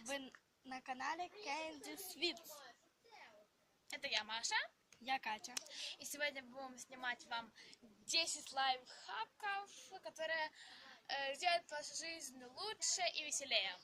Вы на канале Candy Sweets. Это я, Маша. Я Катя. И сегодня будем снимать вам 10 лайфхаков, которые э, сделают вашу жизнь лучше и веселее.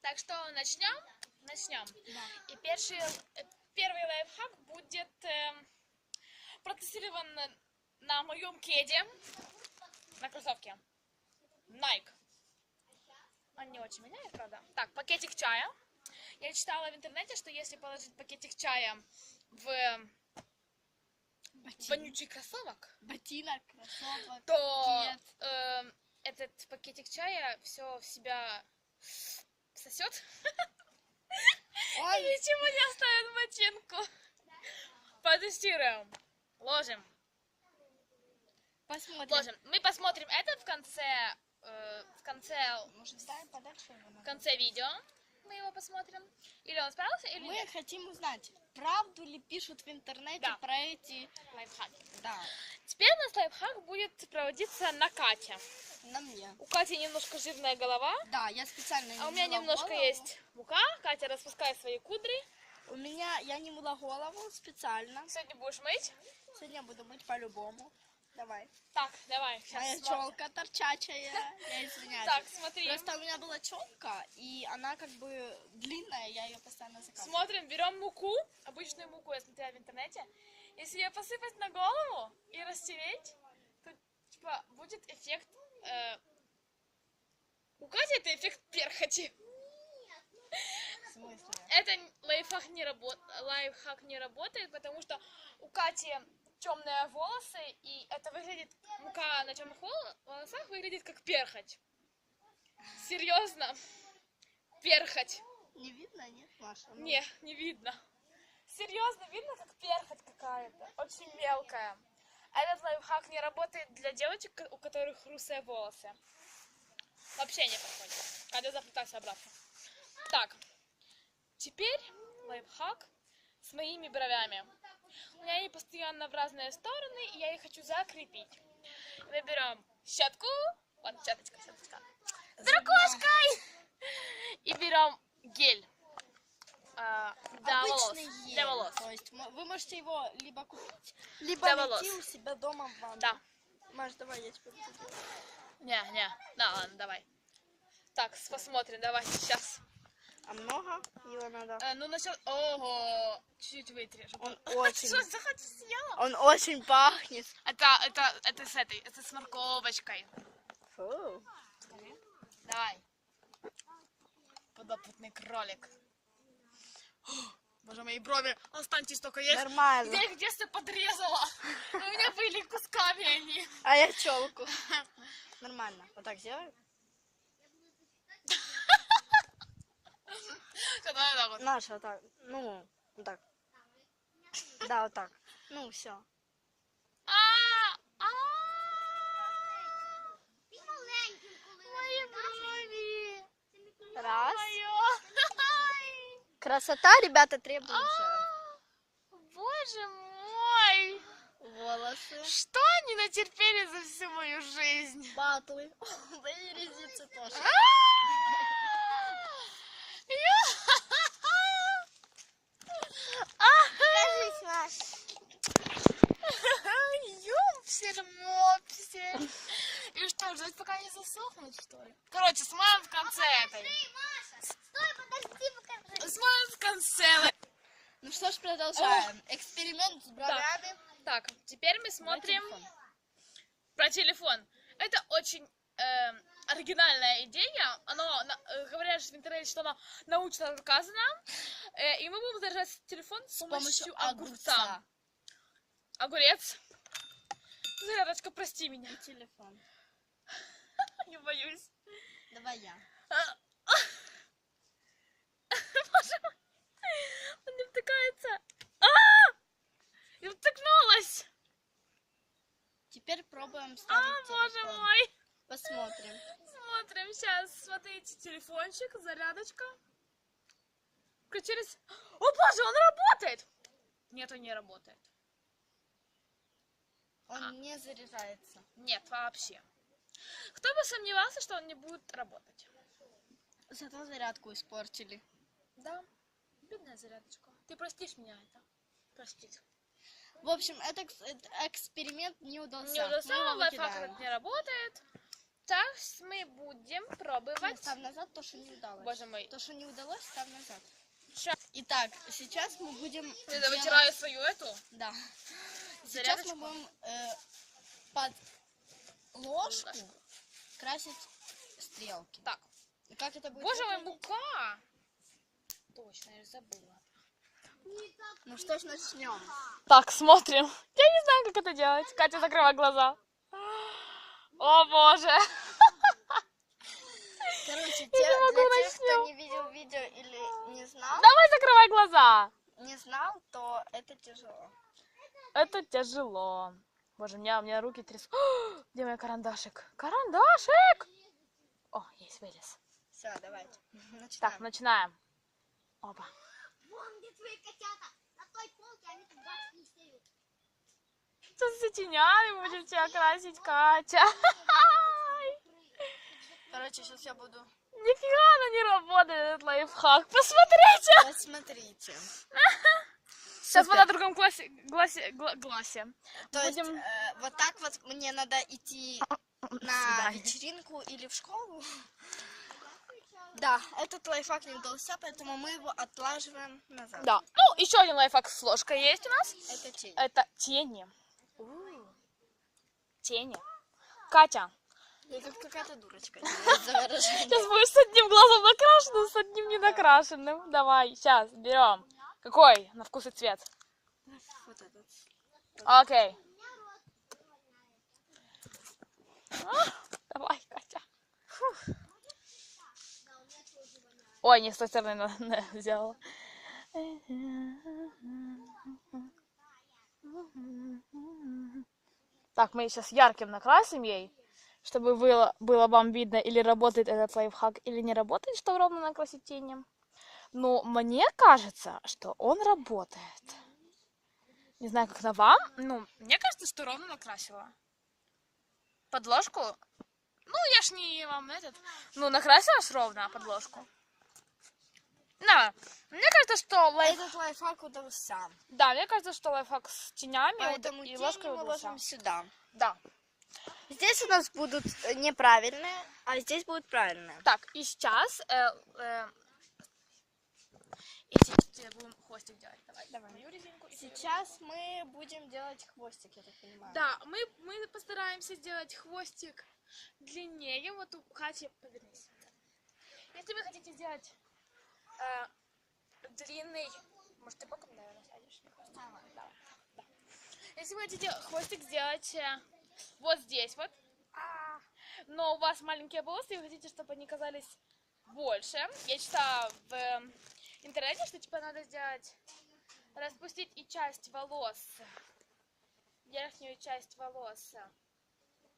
Так что начнем? Начнем. Да. И первый, э, первый лайфхак будет э, протестирован на, на моем кеде, на кроссовке. Nike. Он не очень меняет, правда? Так, пакетик чая. Я читала в интернете, что если положить пакетик чая в Ботинок, вонючий кроссовок, ботинок кроссовок. то э, этот пакетик чая все в себя сосет и Ой, ничего не оставит ботинку. Потестируем. Ложим. посмотрим. Ложим. Мы посмотрим это в конце, э, в конце, Может, ставим подальше его? в конце видео. Мы его посмотрим. Или он справился, или Мы нет. хотим узнать, правду ли пишут в интернете Да. про эти... Лайфхаки. Да, Теперь у нас лайфхак будет проводиться на Кате. на мне. У Кати немножко жирная голова, Да, я специально не а у меня немножко голову. есть мука. Катя распускает свои кудри. У меня, я не мыла голову специально. Сегодня будешь мыть. Сегодня буду мыть по-любому. Давай. Так, давай. Сейчас Моя челка торчачая. Я извиняюсь. Так, смотри. Просто у меня была челка, и она как бы длинная, я ее постоянно заказываю. Смотрим, берем муку, обычную муку, я смотрела в интернете. Если ее посыпать на голову и растереть, то типа будет эффект. э, У Кати это эффект перхоти. В смысле? Это лайфхак не, работ... лайфхак не работает, потому что у Кати темные волосы, и это выглядит, мука на темных вол- волосах выглядит как перхоть. Серьезно. Перхоть. Не видно, нет, Маша? Ну, Не, не видно. Серьезно, видно, как перхоть какая-то. Очень мелкая. Этот лайфхак не работает для девочек, у которых русые волосы. Вообще не подходит. Надо заплетаться обратно. Так, теперь лайфхак с моими бровями. У меня они постоянно в разные стороны, и я их хочу закрепить. Мы берем щетку, вот щеточка, щеточка, с дракошкой, и берем гель. а, для волос. Обычный Для гель. волос. То есть вы можете его либо купить, либо Для найти волос. у себя дома в ванной. Да. Маш, давай я тебе буду. Не, не. Да, ладно, давай. Так, посмотрим, давай, сейчас. А много его надо? Э, ну, насчет... Ого, чуть-чуть вытри. чтобы- Он очень, Что, захоть съела? он очень пахнет. Это, это, это с этой, это с морковочкой. Фу. Давай. Подопытный кролик. О, Боже, мои брови, останьтесь только есть. Нормально. Я их в детстве подрезала. У меня были кусками они. А я челку. Нормально. Вот так сделай. Давай так вот. Наша, вот так. Ну, вот так. Да, вот так. Ну, все. А, а. Раз. Красота, ребята, требуется. А, Боже мой. Волосы. Что они натерпели за всю мою жизнь? Батлы. Да и резицы тоже. Покажись, Маш. Ёпсель, мопсель. И что, ждать пока не засохнут, что ли? Короче, смоем в конце этой. Стой, подожди, покажи. Смоем в конце. Ну что ж, продолжаем. Эксперимент с бровями. Так, теперь мы смотрим телефон. про телефон. Это очень э, оригинальная идея. Оно, на- э, говорят в интернете, что она научно доказана. Э, и мы будем заряжать телефон с помощью, огурца. Огурец. Зарядочка, прости меня. И телефон. Не боюсь. Давай я. Боже мой. Он не втыкается. А! Я втыкнулась. Теперь пробуем А, ставить боже телефон. мой. Посмотрим. Смотрим сейчас. Смотрите, телефончик, зарядочка. Включились. О, боже, он работает. Нет, он не работает. Он А. не заряжается. Нет, вообще. Кто бы сомневался, что он не будет работать? зато зарядку испортили. Да, бедная зарядочка. Ты простишь меня это? Простить. В общем, этот эксперимент не удался. Не удался, лайфхак не работает. Так, мы будем пробовать. Ставь назад то, что не удалось. Боже мой. То, что не удалось, ставь назад. Ща. Итак, сейчас мы будем Я делать- вытираю свою эту. Да. Сейчас Зарядочку. мы будем э, под ложку Ложку. красить стрелки. Так. И как это будет? Боже мой, мука! Точно, я же забыла. Ну что ж, начнем. Так, смотрим. Я не знаю, как это делать. Катя, закрывай глаза. О, боже. Короче, не те- могу, для тех, кто начнем. не видел видео или не знал, Давай закрывай глаза. не знал, то это тяжело. Это тяжело. Боже, у меня, у меня руки трясут. Где мой карандашик? Карандашик! О, есть, вылез. Все, давайте. Так, Начинаем. начинаем. Опа. Вон где твои котята. На той полке они тут не стоят. Сейчас с тенями будем тебя красить, Катя. Короче, сейчас я буду. Нифига она не работает, этот лайфхак. Посмотрите. Посмотрите. Сейчас мы на другом классе, гласе, гла- гласе. То есть Будем- э, вот так вот мне надо идти на вечеринку или в школу. Да, этот лайфхак не удался, поэтому мы его отлаживаем назад. Да. Ну, еще один лайфхак с ложкой есть у нас. Это тень. Это тени. Тени. Катя, Я как какая-то дурочка. сейчас будешь с одним глазом накрашенным, с одним не накрашенным. Давай, сейчас, берем. Какой на вкус и цвет? Вот этот. Окей. А, Давай, Катя. Фух. Ой, не с той стороны сделала. Так, мы сейчас ярким накрасим ей, чтобы было, было вам видно, или работает этот лайфхак, или не работает, чтобы ровно накрасить тенем. Но мне кажется, что он работает. Не знаю, как на вам. Ну, мне кажется, что ровно накрасила. Подложку? Ну, я ж не вам этот... Ну, накрасила ж ровно подложку. Да, мне кажется, что лайф... Этот лайфхак удался. Да, мне кажется, что лайфхак с тенями Поэтому и тени ложкой мы удался. ложим сюда. Да. Здесь у нас будут э, неправильные, а здесь будут правильные. Так, и сейчас... Э, э, сейчас будем хвостик делать. Давай, давай. Мою резинку. Сейчас мы будем делать хвостик, я так понимаю. Да, мы, мы постараемся сделать хвостик длиннее. Вот у Кати, повернись. Если вы хотите сделать э, длинный... Может, ты боком, наверное, сядешь? Да, да. Если вы хотите хвостик сделать э, вот здесь вот, а, но у вас маленькие волосы, и вы хотите, чтобы они казались больше, я читала в интернете, что типа надо сделать, распустить и часть волос верхнюю часть волос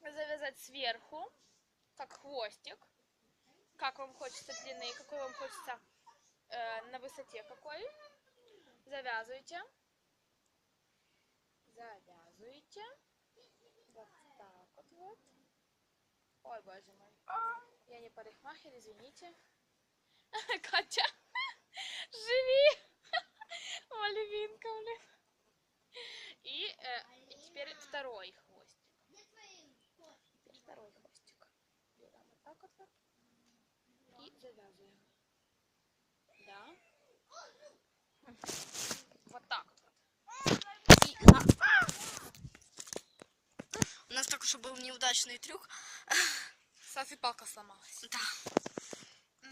завязать сверху, как хвостик, как вам хочется длины, какой вам хочется э, на высоте какой. Завязывайте. Завязывайте. Вот так вот вот. Ой, боже мой. Я не парикмахер, извините. Катя, живи! Малевинка, блин. И, э, теперь второй хвостик. Теперь второй хвостик. Берем вот так вот. И завязываем. Да. Вот так вот. И, а, У нас только что был неудачный трюк. Софи палка сломалась. Да.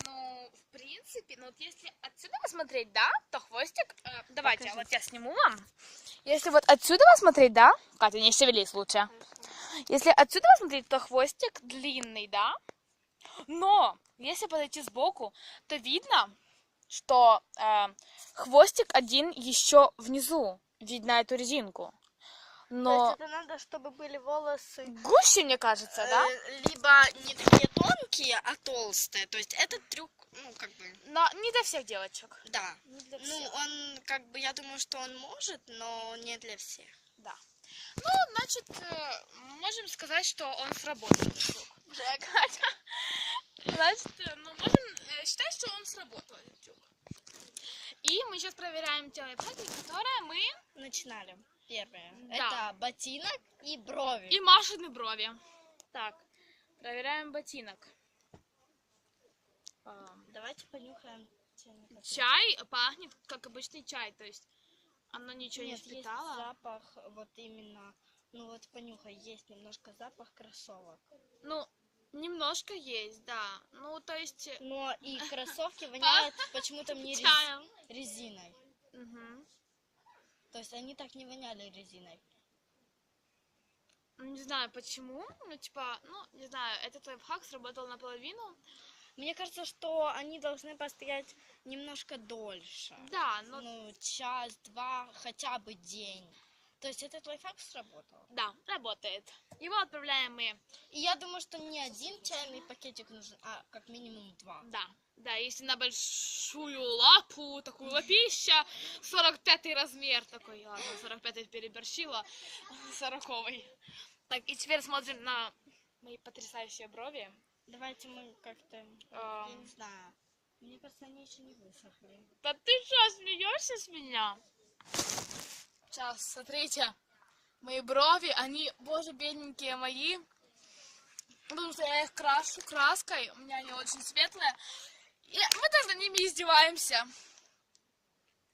Ну, в принципе, ну вот если отсюда посмотреть, да, то хвостик... э, давайте, Покажи. вот я сниму вам. Если вот отсюда посмотреть, да, Катя, не шевелись лучше. Если отсюда посмотреть, то хвостик длинный, да. Но если подойти сбоку, то видно, что э, хвостик один еще внизу. Видно эту резинку. То Но есть это надо, чтобы были волосы гуще, мне кажется, да? э, либо не такие тонкие, а толстые. То есть этот трюк, ну, как бы, Но не для всех девочек. да. Не для Ну, всех. он, как бы, я думаю, что он может, но не для всех. Да. Ну, значит, э, можем сказать, что он сработал. Уже, Катя. Значит, э, ну, можем считаю, что он сработал, этот трюк. И мы сейчас проверяем те лайфхаки, которые мы... Начинали. Первое. Да. Это ботинок и брови. И Машины брови. Так, проверяем ботинок. А, Давайте понюхаем. Чай пахнет, как обычный чай, то есть оно ничего Нет, не есть впитало. запах вот именно, ну вот понюхай, есть немножко запах кроссовок. Ну, немножко есть, да. Ну, то есть... э, Но и кроссовки воняют почему-то мне рез- резиной. Мгм. То есть они так не воняли резиной. Ну, Не знаю почему, ну, типа, ну, не знаю, этот лайфхак сработал наполовину. Мне кажется, что они должны постоять немножко дольше. Да, ну, Ну, час, два, хотя бы день. То есть этот лайфхак сработал. да, работает. Его отправляем мы, И я думаю, что не один чайный пакетик нужен, а как минимум два. да, да, если на большую лапу, такую лапища, 45 размер такой, ладно, 45 переборщила, 40 Так, и теперь смотрим на мои потрясающие брови. Давайте мы как-то, я Ам. не знаю. Мне кажется, они еще не высохли. Да ты что, смеешься с меня? Сейчас, смотрите. Мои брови, они, боже, бедненькие мои. Потому что я их крашу краской, у меня они очень светлые. И мы даже над ними издеваемся.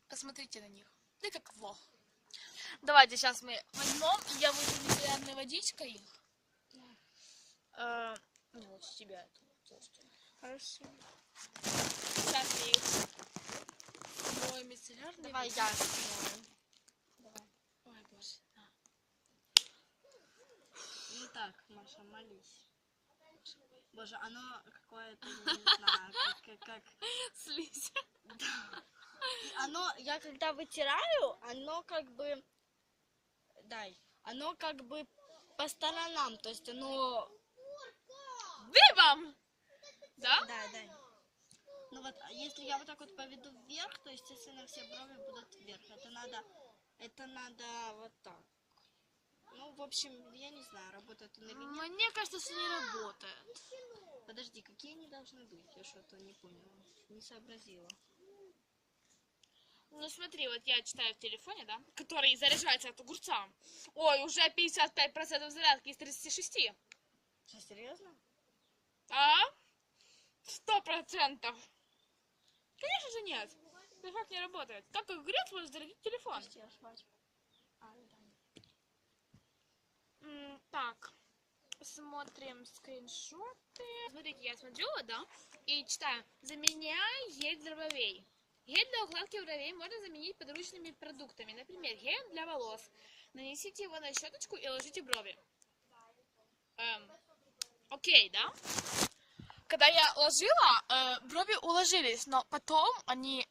Посмотрите на них. Ты как лох. Давайте сейчас мы возьмем, я выйду неприятной водичкой их. Э, ну, вот с тебя это. Хорошо. Сейчас мы их моем мицеллярной Давай я смою. Давай. Ой, боже. на. Ну так, Маша, молись. Боже, оно какое-то, не знаю, как, как. Слизь. И Оно, я когда вытираю, оно как бы... Дай. Оно как бы по сторонам, то есть оно... Дыбом! Да? Да, дай. Ну вот, а если я вот так вот поведу вверх, то, естественно, все брови будут вверх. Это надо, это надо вот так. Ну, в общем, я не знаю, работает он или нет. Мне кажется, что не работает. Подожди, какие они должны быть? Я что-то не поняла. Не сообразила. Ну смотри, вот я читаю в телефоне, да, который заряжается от огурца. Ой, уже 55% зарядки из 36. Что, серьезно? А? Сто процентов. Конечно же нет. Лайфхак не работает. Как огурец может зарядить телефон? Подожди, аж мать. А, да. М, Так, смотрим скриншоты. Смотрите, я смотрю, да, и читаю. Заменяй гель для бровей. Гель для укладки бровей можно заменить подручными продуктами. Например, гель для волос. Нанесите его на щеточку и ложите брови. Эм, окей, да? Когда я ложила, э, брови уложились, но потом они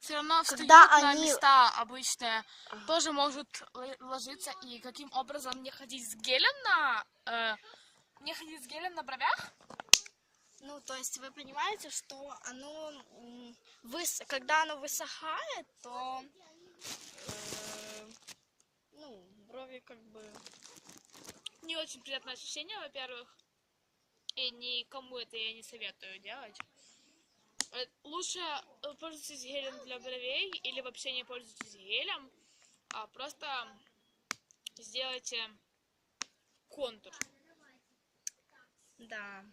все равно встают Когда на они- места обычные тоже может л- ложиться. И каким образом мне ходить с гелем на... э, мне ходить с гелем на бровях? Ну, то есть вы понимаете, что оно, м, выс... когда оно высыхает, то, э, ну, брови как бы... Не очень приятное ощущение, во-первых. И никому это я не советую делать. Э, Лучше э, пользуйтесь гелем для бровей или вообще не пользуйтесь гелем, а просто сделайте контур. Да.